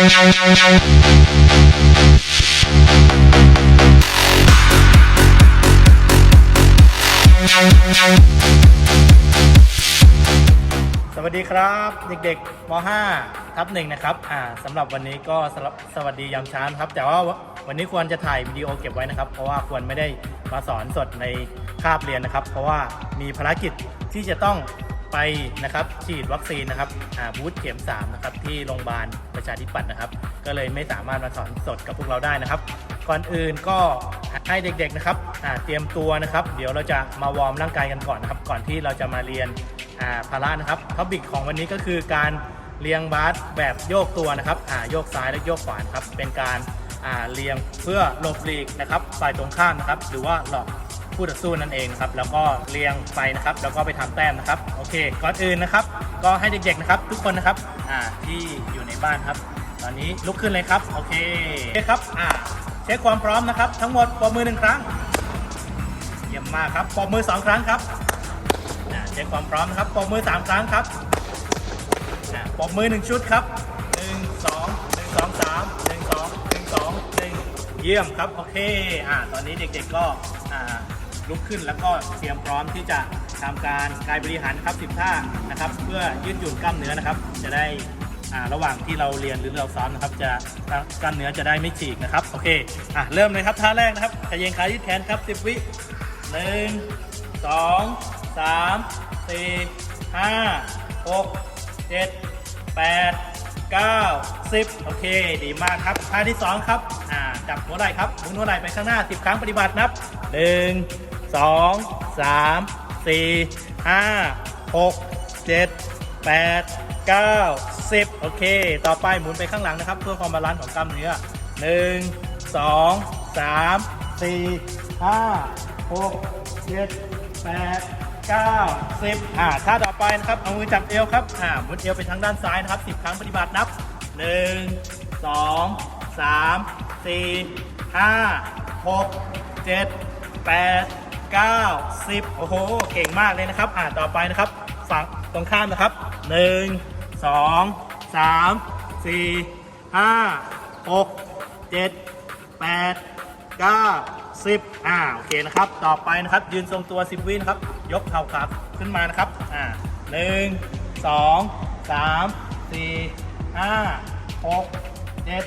สวัสดีครับเด็กๆม .5 ทับหนึ่งนะครับอ่าสำหรับวันนี้ก็สำหรับสวัสดียามเช้านะครับ แต่ว่าวันนี้ควรจะถ่ายวิดีโอเก็บไว้นะครับ เพราะว่าควรไม่ได้มาสอนสดในคาบเรียนนะครับ เพราะว่ามีภารกิจที่จะต้อง ไปนะครับฉีดวัคซีนนะครับบูธเข็ม3นะครับที่โรงพยาบาลประชาธิปัตย์นะครับ ก็เลยไม่สามารถมาสอนสดกับพวกเราได้นะครับ ก่อนอื่นก็ให้เด็กๆนะครับเตรียมตัวนะครับ เดี๋ยวเราจะมาวอร์มร่างกายกันก่อนนะครับ ก่อนที่เราจะมาเรียนพาระนะครับท็อปิกของวันนี้ก็คือการเรียงบาสแบบโยกตัวนะครับโยกซ้ายและโยกขวานครับเป็นการเรียงเพื่อหลบหลีกนะครับฝ่ายตรงข้ามนะครับ หรือว่าหลอก ผู้ต่อสู้นั่นเองครับแล้วก็เรียงไปนะครับ แล้วก็ไปทำแต้มนะครับโอเคก่อนอื่นนะครับ ก็ให้เด็กๆนะครับ ทุกคนนะครับอ่าที่อยู่ในบ้านครับ ตอนนี้ลุกขึ้นเลยครับโอเคโอเคครับอ่าเช็คความพร้อมนะครับ ทั้งหมดปรบมือหนึ่งครั้งเยี่ยมมากครับปรบมือสองครั้งครับอ่าเช็คความพร้อมนะครับปรบมือสามครั้งครับอ่าปรบมือหนึ่งชุดครับหนึ่งสองหนึ่งสองสามหนึ่งสองหนึ่งสองหนึ่งเยี่ยมครับโอเคอ่าตอนนี้เด็กๆก็อ่า ลุกขึ้นแล้วก็เตรียมพร้อมที่จะทำการกายบริหารครับสิบท่านะครับ เพื่อยืดหยุ่นกล้ามเนื้อนะครับ จะได้ระหว่างที่เราเรียนหรือเราซ้อมนะครับ จะกล้ามเนื้อจะได้ไม่ฉีกนะครับโอเคอะเริ่มเลยครับท่าแรกนะครับขยเยงขายืดแขนครับ10วิหนึ่งสองสามสี่ห้าหกเจ็ดแปดเก้าสิบโอเค ดีมากครับท่าที่สองครับอ่าจับหัวไหล่ครับหมุนหัวไหล่ไปข้างหน้าสิบครั้งปฏิบัตินับหนึ่ง สองสามสี่ห้าหกเจ็ดแปดเก้าสิบโอเค ต่อไปหมุนไปข้างหลังนะครับ เพื่อความบาลานซ์ของกล้ามเนื้อหนึ่งสองสามสี่ห้าหกเจ็ดแปดเก้าสิบอ่าท่าต่อไปนะครับ เอามือจับเอวครับอ่าหมุนเอวไปทางด้านซ้ายนะครับสิบครั้งปฏิบัตินับหนึ่งสองสามสี่ห้าหกเจ็ดแปด เก้าสิบโอ้โห เก่งมากเลยนะครับ อ่าต่อไปนะครับฝั่งตรงข้ามนะครับหนึ่งสองสามสี่ห้าหกเจ็ดแปด9 10อ่าโอเคนะครับ ต่อไปนะครับ ยืนทรงตัว 10 วินะครับ ยกเข่าขาขึ้นมานะครับ อ่าหนึ่งสองสามสี่ห้าหกเจ็ด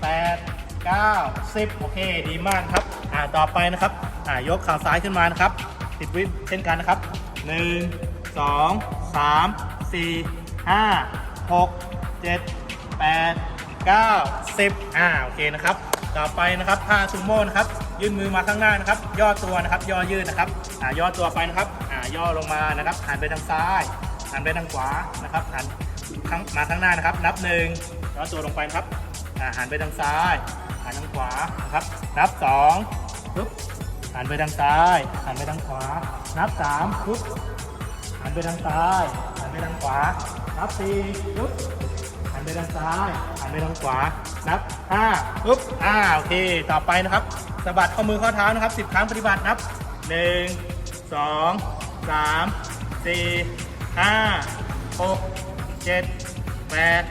แปดเก้าสิบโอเค ดีมากครับ อ่าต่อไปนะครับ อ่ายกขาซ้ายขึ้นมานะครับ10วิเช่นกันนะครับหนึ่งสองสามสี่ห้าหกเจ็ดแปด9 10อ่าโอเคนะครับ ต่อไปนะครับท่าซูโม่นะครับยื่นมือมาข้างหน้านะครับ ย่อตัวนะครับ ย่อยืดนะครับอ่าย่อตัวไปนะครับอ่าย่อลงมานะครับหันไปทางซ้ายหันไปทางขวานะครับหันข้างมาข้างหน้านะครับ นับหนึ่งย่อตัวลงไปนะครับอ่าหันไปทางซ้ายหันทางขวานะครับ นับสองปุ๊บ หันไปทางซ้ายหันไปทางขวา นับสามปุ๊บหันไปทางซ้ายหันไปทางขวา นับสี่ปุ๊บหันไปทางซ้ายหันไปทางขวา นับ5ปุ๊บอ่าโอเค ต่อไปนะครับสะบัดข้อมือข้อเท้านะครับ10ครั้งปฏิบัตินับ1 2 3 4 5 6 7 8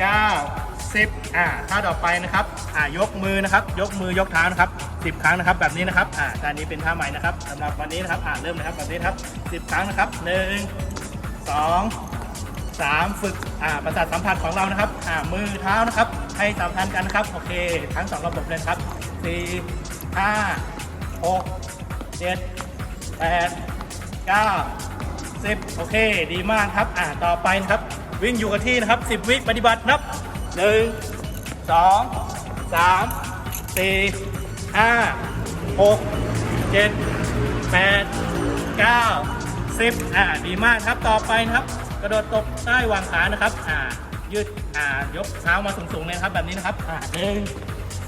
9 10อ่าท่าต่อไปนะครับอ่ายกมือนะครับ ยกมือยกเท้านะครับ 10 ครั้งนะครับ แบบนี้นะครับอ่าท่านี้เป็นท่าใหม่นะครับสำหรับวันนี้นะครับอ่าเริ่มนะครับแบบนี้ครับ 10 ครั้งนะครับ1 2สามฝึกอ่าประสาทสัมผัสของเรานะครับอ่ามือเท้านะครับ ให้สัมพันธ์กันนะครับโอเค ทั้งสองระบบเลยครับสี่ห้าหกเจ็ดแปดเก้าสิบโอเค ดีมากครับ อ่า ต่อไปนะครับ วิ่งอยู่กับที่นะครับสิบวิปฏิบัตินับ หนึ่งสองสามสี่ห้าหกเจ็ดแปดเก้าสิบอ่าดีมากครับต่อไปนะครับ กระโดดตบใต้วางขานะครับอ่ายืดอ่ายกเท้ามาสูงๆเลยครับแบบนี้นะครับอ่าหนึ่ง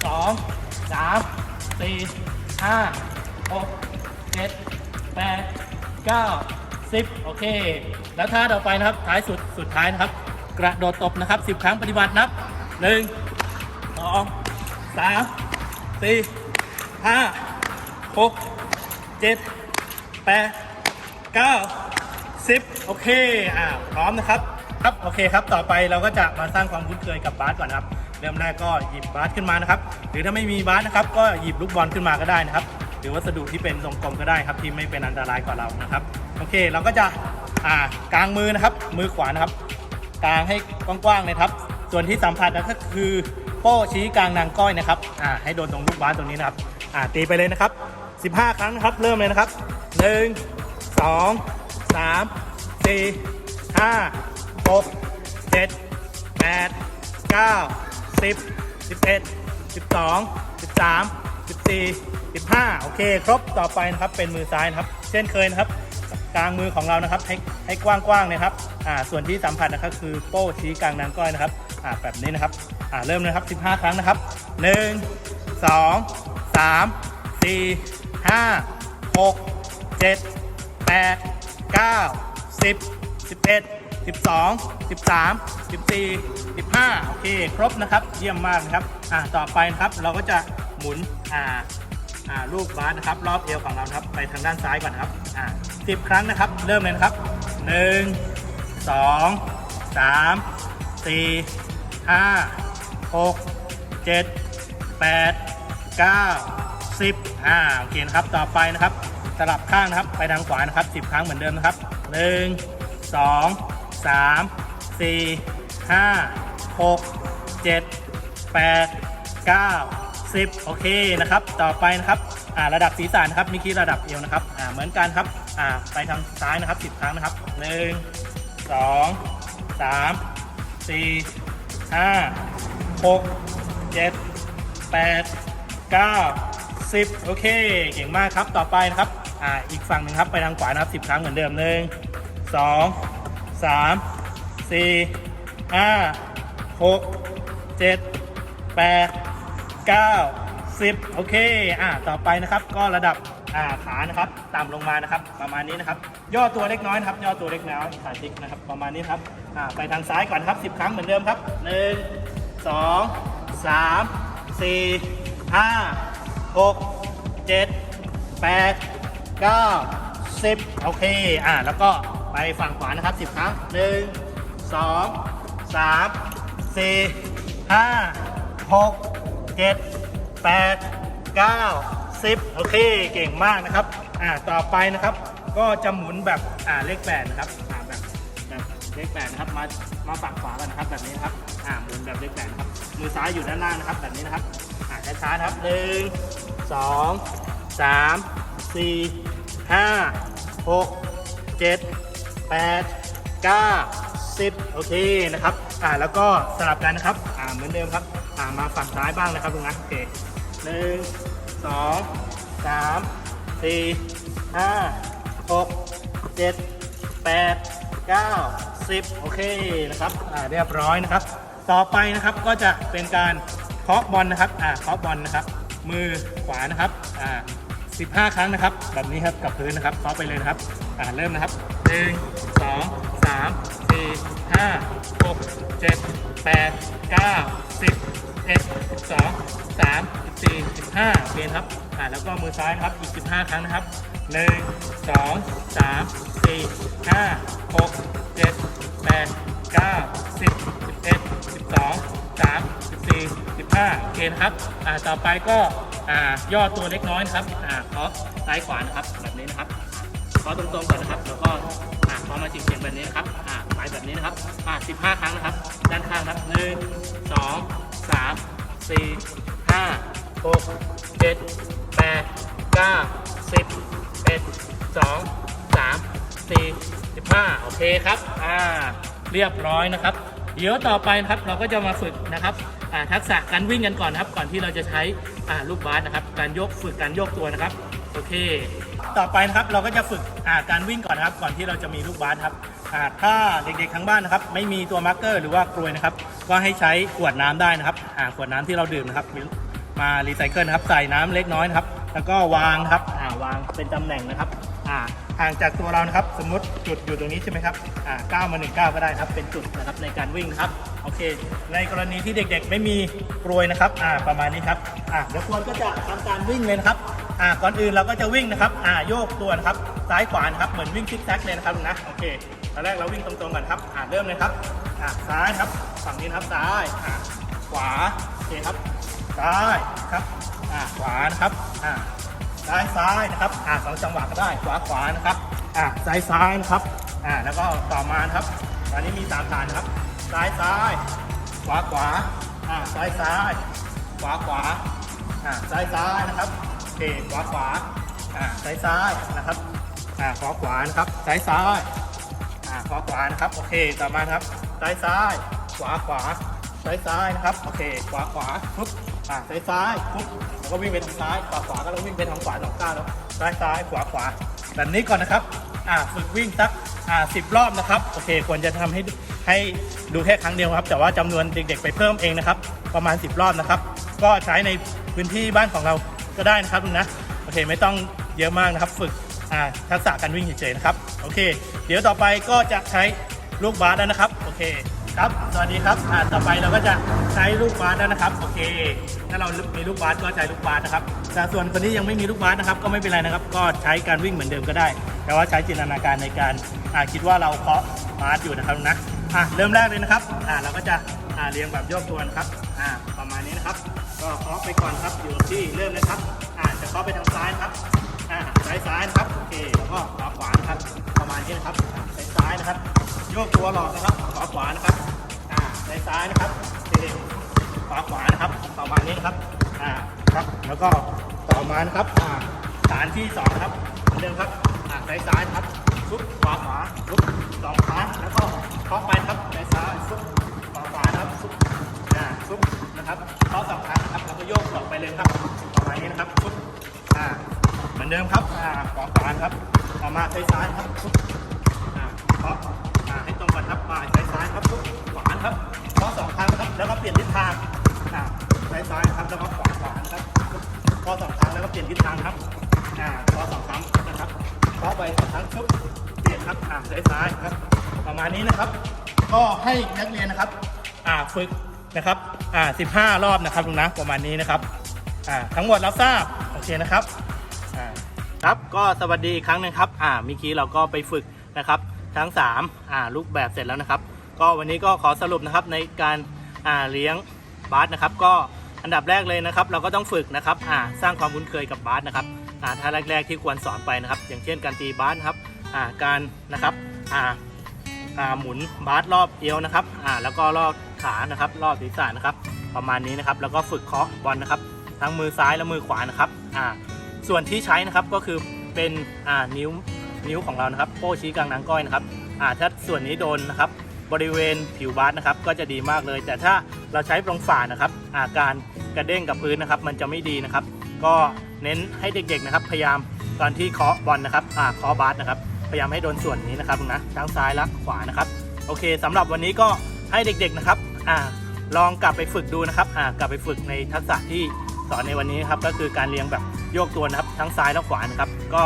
สองสามสี่ห้าหกเจ็ดแปดเก้าสิบโอเค แล้วท่าต่อไปนะครับท้ายสุดสุดท้ายนะครับ กระโดดตบนะครับสิบครั้งปฏิบัตินับหนึ่งสองสามสี่ห้าหกเจ็ดแปด9 10 โอเคอ่าพร้อมนะครับ ครับ โอเคครับ ต่อไปเราก็จะมาสร้างความคุ้นเคยกับบาสก่อนนะครับ เริ่มแรกก็หยิบบาสขึ้นมานะครับ หรือถ้าไม่มีบาสนะครับ ก็หยิบลูกบอลขึ้นมาก็ได้นะครับ หรือวัสดุที่เป็นทรงกลมก็ได้ครับ ที่ไม่เป็นอันตรายต่อเรานะครับ โอเค เราก็จะอ่ากางมือนะครับ มือขวานะครับ กลางให้กว้างๆเลยครับ ส่วนที่สัมผัสนะก็คือโป้ชี้กลางนางก้อยนะครับอ่าให้โดนตรงลูกบาสตรงนี้นะครับอ่าตีไปเลยนะครับ 15 ครั้งนะครับเริ่มเลยนะครับ 1 2 3 4 5 6 7 8 9 10 11 12 13 14 15 โอเค ครบต่อไปนะครับเป็นมือซ้ายนะครับ เช่นเคยนะครับ กลางมือของเรานะครับ ให้ให้กว้างๆนะครับ อ่าส่วนที่สัมผัสนะครับคือโป้ชี้กลางนางก้อยนะครับอ่าแบบนี้นะครับอ่าเริ่มนะครับ 15 ครั้งนะครับ 1 2 3 4 5 6 7 8 9 10 11 12 13 14 15โอเค ครบนะครับ เยี่ยมมากนะครับอ่าต่อไปนะครับเราก็จะหมุนอ่าอ่าลูกบาสนะครับ รอบเอวของเราครับ ไปทางด้านซ้ายก่อนนะครับอ่าสิบครั้งนะครับ เริ่มเลยนะครับหนึ่ง สองสามสี่ห้าหกเจ็ดแปดเก้าสิบอ่าโอเคนะครับต่อไปนะครับสลับข้างนะครับไปทางขวานะครับสิบครั้งเหมือนเดิมนะครับหนึ่งสองสามสี่ห้าหกเจ็ด8 9 10โอเคนะครับต่อไปนะครับอ่าระดับศีรษะนะครับเมื่อกี้ระดับเอวนะครับอ่าเหมือนกันครับอ่าไปทางซ้ายนะครับ10ครั้งนะครับ 1 2 3 4 5 6 7 8 9 10โอเค เก่งมากครับต่อไปนะครับอ่าอีกฝั่งหนึ่งครับไปทางขวานะครับ10ครั้งเหมือนเดิม1 2 3 4 5 6 7แปดเก้าสิบโอเคอ่าต่อไปนะครับก็ระดับอ่าขานะครับต่ำลงมานะครับ ประมาณนี้นะครับ ย่อตัวเล็กน้อยนะครับ ย่อตัวเล็กน้อยขาจิกนะครับ ประมาณนี้ครับอ่าไปทางซ้ายก่อนครับสิบครั้งเหมือนเดิมครับหนึ่งสองสามสี่ห้าหกเจ็ดแปดเก้าสิบโอเค อ่า แล้วก็ไปฝั่งขวานะครับสิบครั้งหนึ่งสองสามสี่ห้าหกเจ็ดแปดเก้าสิบโอเค เก่งมากนะครับ อ่า ต่อไปนะครับ ก็จะหมุนแบบอ่าเลขแปดนะครับอ่าแบบแบบเลขแปดนะครับ มามาฝั่งขวากันนะครับ แบบนี้นะครับอ่าหมุนแบบเลขแปดนะครับมือซ้ายอยู่ด้านล่างนะครับ แบบนี้นะครับอ่าช้าๆนะครับหนึ่งสองสามสี่ห้าหกเจ็ดแปดเก้าสิบโอเคนะครับอ่าแล้วก็สลับกันนะครับอ่าเหมือนเดิมครับอ่ามาฝั่งซ้ายบ้างนะครับลุงนะโอเคหนึ่งสองสามสี่ห้า หกเจ็ดแปดเก้าสิบโอเคนะครับอ่าเรียบร้อยนะครับ ต่อไปนะครับก็จะเป็นการเคาะบอลนะครับอ่าเคาะบอลนะครับ มือขวานะครับอ่า15 ครั้งนะครับ แบบนี้ครับกับพื้นนะครับเคาะไปเลยนะครับอ่าเริ่มนะครับ 1 2 3 4 5 6 7 8 9 10 11 12 3 14 15โอเคนครับอ่าแล้วก็มือซ้ายนะครับอีก 15 ครั้งนะครับ หนึ่งสองสามสี่ห้าหกเจ็ดแปดเก้าสิบสิบเอ็ดสิบสองสามสิบสี่สิบห้าเอเคนครับอ่าต่อไปก็อ่าย่อตัวเล็กน้อยนะครับอ่าเคาะซ้ายขวานะครับแบบนี้นะครับเคาะตรงๆก่อนนะครับ แล้วก็อ่าเคาะมาเฉียงๆแบบนี้นะครับอ่าไปแบบนี้นะครับอ่าสิบห้าครั้งนะครับ ด้านข้างครับหนึ่งสองสามสี่ห้าหกเจ็ดแปดเก้าสิบ 4 5 6 7 8 9 10 11 2 3 4 15โอเคครับอ่าเรียบร้อยนะครับ เดี๋ยวต่อไปนะครับเราก็จะมาฝึกนะครับทักษะการวิ่งกันก่อนนะครับ ก่อนที่เราจะใช้ลูกบาสนะครับ การยกฝึกการโยกตัวนะครับโอเค ต่อไปนะครับเราก็จะฝึกการวิ่งก่อนนะครับ ก่อนที่เราจะมีลูกบาสครับถ้าเด็กๆทั้งบ้านนะครับ ไม่มีตัวมาร์กเกอร์หรือว่ากลวยนะครับ ก็ให้ใช้ขวดน้ำได้นะครับขวดน้ำที่เราดื่มนะครับมารีไซเคิลนะครับใส่น้ำเล็กน้อยนะครับ แล้วก็วางครับอ่าวางเป็นตำแหน่งนะครับอ่าห่างจากตัวเรานะครับ สมมุติจุดอยู่ตรงนี้ใช่ไหมครับอ่าก้าวมาหนึ่งก้าวก็ได้ครับ เป็นจุดนะครับในการวิ่งครับโอเค ในกรณีที่เด็กๆ ไม่มีกรวยนะครับอ่าประมาณนี้ครับอ่าเดี๋ยวควรก็จะทำการวิ่งเลยนะครับอ่าก่อนอื่นเราก็จะวิ่งนะครับอ่าโยกตัวนะครับซ้ายขวานะครับเหมือนวิ่งซิกแซกเลยนะครับลุงนะโอเคตอนแรกเราวิ่งตรงๆกันครับอ่าเริ่มเลยครับอ่าซ้ายครับฝั่งนี้นะครับซ้ายอ่าขวาโอเคครับซ้ายครับ อ่าขวานะครับอ่าซ้ายซ้ายนะครับอ่าสองจังหวะก็ได้ขวาขวานะครับอ่าซ้ายซ้ายนะครับอ่าแล้วก็ต่อมานะครับตอนนี้มีสามฐานนะครับ ซ้ายซ้ายขวาขวาอ่าซ้ายซ้ายขวาขวาอ่าซ้ายซ้ายนะครับโอเคขวาขวาอ่าซ้ายซ้ายนะครับอ่าขวาขวานะครับซ้ายซ้ายอ่าขวาขวานะครับโอเคต่อมาครับซ้ายซ้ายขวาขวาซ้ายซ้ายนะครับโอเคขวาขวาปุ๊บอ่าซ้ายซ้ายปุ๊บ ก็วิ่งไปทางซ้ายขวาขวาก็แล้ววิ่งไปทางขวาสองก้าวแล้วซ้ายซ้ายขวาขวาแบบนี้ก่อนนะครับอ่าฝึกวิ่งสักอ่าสิบรอบนะครับโอเคควรจะทำให้ให้ดูแค่ครั้งเดียวครับ แต่ว่าจำนวนเด็กๆไปเพิ่มเองนะครับ ประมาณ 10 รอบนะครับ ก็ใช้ในพื้นที่บ้านของเราก็ได้นะครับลุงนะโอเคไม่ต้องเยอะมากนะครับฝึกอ่าทักษะการวิ่งเฉยๆนะครับ โอเค เดี๋ยวต่อไปก็จะใช้ลูกบาสแล้วนะครับ โอเค ครับ สวัสดีครับอ่าต่อไปเราก็จะใช้ลูกบาสแล้วนะครับ โอเค ถ้าเรามีลูกบาสก็ใช้ลูกบาสนะครับ แต่ส่วนคนที่ยังไม่มีลูกบาสนะครับ ก็ไม่เป็นไรนะครับ ก็ใช้การวิ่งเหมือนเดิมก็ได้ แต่ว่าใช้จินตนาการในการอ่าคิดว่าเราเคาะบาสอยู่นะครับนะอ่าเริ่มแรกเลยนะครับอ่าเราก็จะอ่าเรียงแบบโยกตัวนะครับอ่าประมาณนี้นะครับ ก็เคาะไปก่อนครับ อยู่ที่เริ่มเลยครับอ่าจะเคาะไปทางซ้ายครับ อ่าซ้ายซ้ายนะครับ โอเค แล้วก็ขวาขวานะครับ ประมาณนี้นะครับอ่าซ้ายซ้ายนะครับ โยกตัวหลอกนะครับ ขวาขวานะครับ อ่าซ้ายซ้ายนะครับ โอเค ขวาขวานะครับ ประมาณนี้นะครับ อ่า ครับ แล้วก็ต่อมานะครับ อ่า ฐานที่สองนะครับเหมือนเดิมครับ อ่าซ้ายซ้ายนะครับซุปขวาขวาซุปสองครั้งแล้วก็เคาะไปครับซ้ายซ้ายซุปขวาขวานะครับซุปอ่าซุปนะครับเคาะสองครั้งนะครับ แล้วก็โยกหลอกไปเลยครับ ประมาณนี้นะครับซุปอ่า เดิมครับอ่าขวาขวาครับต่อมาซ้ายซ้ายครับอ่าเคาอ่าให้ตรงกันครับมาซ้ายซ้ายครับทุกขวาครับเคาะสองครั้งครับแล้วก็เปลี่ยนทิศทางอ่าซ้ายซ้ายครับแล้วก็ขวาขวาครับเคาะสองครั้งแล้วก็เปลี่ยนทิศทางครับอ่าเคาะสองครั้งนะครับเคาะไปสองครั้งทุบเปลี่ยนครับอ่าซ้ายซ้ายครับ ประมาณนี้นะครับ ก็ให้นักเรียนนะครับอ่าฝึกนะครับอ่าสิบห้ารอบนะครับลุงนะประมาณนี้นะครับอ่าทั้งหมดรับทราบโอเคนะครับ ครับก็สวัสดีอีกครั้งหนึ่งครับอ่าเมื่อกี้เราก็ไปฝึกนะครับทั้ง3อ่ารูปแบบเสร็จแล้วนะครับ ก็วันนี้ก็ขอสรุปนะครับในการอ่าเลี้ยงบาสนะครับ ก็อันดับแรกเลยนะครับ เราก็ต้องฝึกนะครับอ่าสร้างความคุ้นเคยกับบาสนะครับอ่าท่าแรก ๆที่ควรสอนไปนะครับ อย่างเช่นการตีบาสครับอ่าการนะครับอ่าอ่าหมุนบาสรอบเอวนะครับอ่าแล้วก็รอบขานะครับรอบศีรษะนะครับ ประมาณนี้นะครับ แล้วก็ฝึกเคาะบอลนะครับ ทั้งมือซ้ายและมือขวานะครับอ่า ส่วนที่ใช้นะครับก็คือเป็นนิ้วนิ้วของเรานะครับโป้ชี้กลางนางก้อยนะครับถ้าส่วนนี้โดนนะครับบริเวณผิวบาสนะครับก็จะดีมากเลย แต่ถ้าเราใช้ตรงฝ่านะครับอาการกระเด้งกับพื้นนะครับ มันจะไม่ดีนะครับ ก็เน้นให้เด็กๆนะครับ พยายามตอนที่เคาะบอลนะครับอ่าเคาะบาสนะครับ พยายามให้โดนส่วนนี้นะครับนะทั้งซ้ายและขวานะครับ โอเคสำหรับวันนี้ก็ให้เด็กๆนะครับอ่าลองกลับไปฝึกดูนะครับอ่ากลับไปฝึกในทักษะที่สอนในวันนี้ครับก็คือการเรียงแบบ โยกตัวนะครับทั้งซ้ายและขวานะครับก็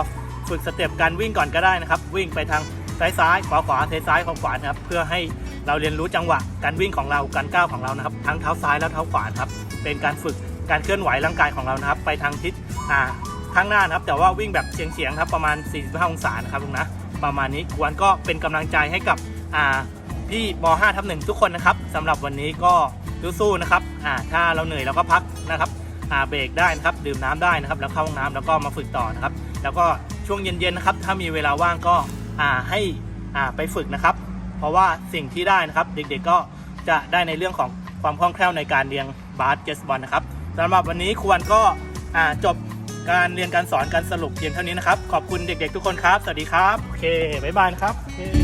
ฝึกสเต็ปการวิ่งก่อนก็ได้นะครับ วิ่งไปทางซ้ายซ้ายขวาขวาซ้ายซ้ายขวาขวานะครับเพื่อให้เราเรียนรู้จังหวะการวิ่งของเราการก้าวของเรานะครับ ทั้งเท้าซ้ายและเท้าขวานครับเป็นการฝึกการเคลื่อนไหวร่างกายของเรานะครับ ไปทางทิศอ่าข้างหน้านะครับ แต่ว่าวิ่งแบบเฉียงๆครับประมาณ 45 องศานะครับลุงนะประมาณนี้กวนก็เป็นกำลังใจให้กับอ่าพี่ม5ทับหนึ่งทุกคนนะครับสำหรับวันนี้ก็สู้ๆนะครับอ่าถ้าเราเหนื่อยเราก็พักนะครับ เบรกได้นะครับดื่มน้ำได้นะครับ แล้วเข้าห้องน้ำแล้วก็มาฝึกต่อนะครับ แล้วก็ช่วงเย็นๆนะครับ ถ้ามีเวลาว่างก็อ่าให้อ่าไปฝึกนะครับ เพราะว่าสิ่งที่ได้นะครับ เด็กๆก็จะได้ในเรื่องของความคล่องแคล่วในการเรียงบาสเกสบอลนะครับสำหรับวันนี้ควรก็อ่าจบการเรียนการสอนการสรุปเพียงเท่านี้นะครับ ขอบคุณเด็กๆทุกคนครับ สวัสดีครับ โอเค บ๊ายบายครับ